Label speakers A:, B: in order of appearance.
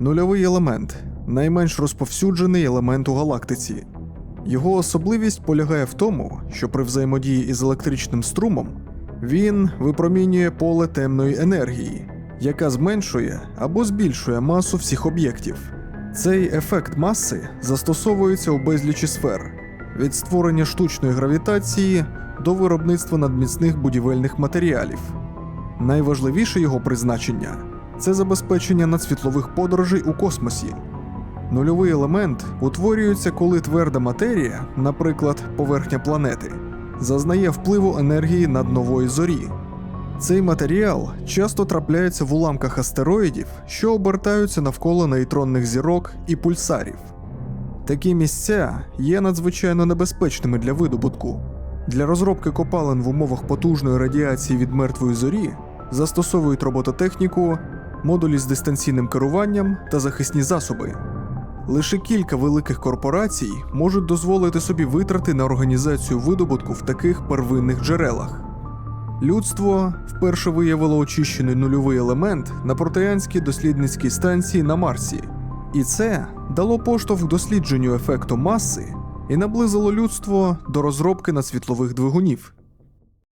A: Нульовий елемент найменш розповсюджений елемент у галактиці. Його особливість полягає в тому, що при взаємодії із електричним струмом він випромінює поле темної енергії, яка зменшує або збільшує масу всіх об'єктів. Цей ефект маси застосовується у безлічі сфер від створення штучної гравітації до виробництва надміцних будівельних матеріалів. Найважливіше його призначення це забезпечення надсвітлових подорожей у космосі. Нульовий елемент утворюється, коли тверда матерія, наприклад, поверхня планети, зазнає впливу енергії над нової зорі. Цей матеріал часто трапляється в уламках астероїдів, що обертаються навколо нейтронних зірок і пульсарів. Такі місця є надзвичайно небезпечними для видобутку. Для розробки копалин в умовах потужної радіації від мертвої зорі застосовують робототехніку, модулі з дистанційним керуванням та захисні засоби. Лише кілька великих корпорацій можуть дозволити собі витрати на організацію видобутку в таких первинних джерелах. Людство вперше виявило очищений нульовий елемент на протеанській дослідницькій станції на Марсі, і це дало поштовх дослідженню ефекту маси і наблизило людство до розробки надсвітлових двигунів.